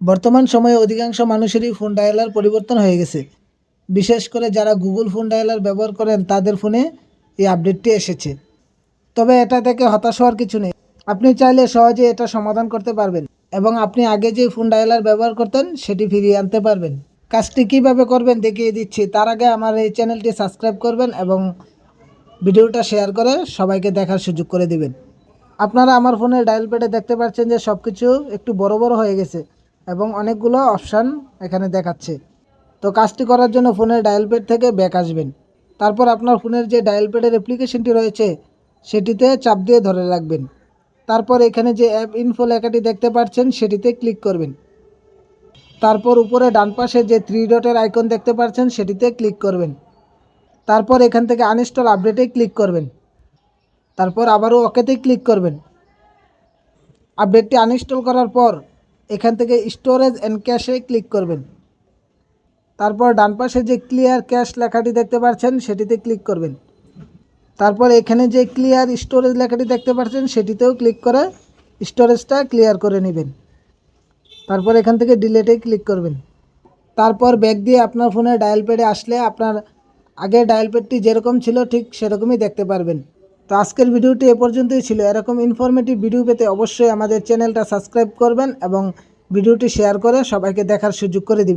বর্তমান সময়ে অধিকাংশ মানুষেরই ফোন ডায়ালার পরিবর্তন হয়ে গেছে। বিশেষ করে যারা গুগল ফোন ডায়ালার ব্যবহার করেন, তাদের ফোনে এই আপডেটটি এসেছে। তবে এটা থেকে হতাশ হওয়ার কিছু নেই। আপনি চাইলে সহজে এটা সমাধান করতে পারবেন এবং আপনি আগে যে ফোন ডায়ালার ব্যবহার করতেন, সেটি ফিরিয়ে আনতে পারবেন। কাজটি কীভাবে করবেন দেখিয়ে দিচ্ছি। তার আগে আমার এই চ্যানেলটি সাবস্ক্রাইব করবেন এবং ভিডিওটা শেয়ার করে সবাইকে দেখার সুযোগ করে দিবেন। আপনারা আমার ফোনের ডায়াল প্যাডে দেখতে পাচ্ছেন যে সব কিছু একটু বড় বড় হয়ে গেছে। এবং অনেকগুলো অপশান এখানে দেখাচ্ছে। তো কাজটি করার জন্য ফোনের ডায়াল প্যাড থেকে ব্যাক আসবেন। তারপর আপনার ফোনের যে ডায়াল প্যাডের অ্যাপ্লিকেশনটি রয়েছে, সেটিতে চাপ দিয়ে ধরে রাখবেন। তারপর এখানে যে অ্যাপ ইনফো লেখাটি দেখতে পাচ্ছেন, সেটিতে ক্লিক করবেন। তারপর উপরে ডান পাশে যে থ্রি ডটের আইকন দেখতে পাচ্ছেন, সেটিতে ক্লিক করবেন। তারপর এখান থেকে আনইনস্টল আপডেটে ক্লিক করবেন। তারপর আবারও ওকেতে ক্লিক করবেন। আপডেটটি আনইনস্টল করার পর এখান থেকে স্টোরেজ অ্যান্ড ক্যাশে ক্লিক করবেন। তারপর ডান পাশে যে ক্লিয়ার ক্যাশ লেখাটি দেখতে পাচ্ছেন, সেটিতে ক্লিক করবেন। তারপর এখানে যে ক্লিয়ার স্টোরেজ লেখাটি দেখতে পাচ্ছেন, সেটিতেও ক্লিক করে স্টোরেজটা ক্লিয়ার করে নেবেন। তারপর এখান থেকে ডিলেটে ক্লিক করবেন। তারপর ব্যাগ দিয়ে আপনার ফোনে ডায়াল প্যাডে আসলে আপনার আগের ডায়াল প্যাডটি যেরকম ছিল ঠিক সেরকমই দেখতে পারবেন। তো আজকের ভিডিওটি এ পর্যন্তই ছিল। এরকম ইনফরমেটিভ ভিডিও পেতে অবশ্যই আমাদের চ্যানেলটা সাবস্ক্রাইব করবেন এবং ভিডিওটি শেয়ার করে সবাইকে দেখার সুযোগ করে দিবেন।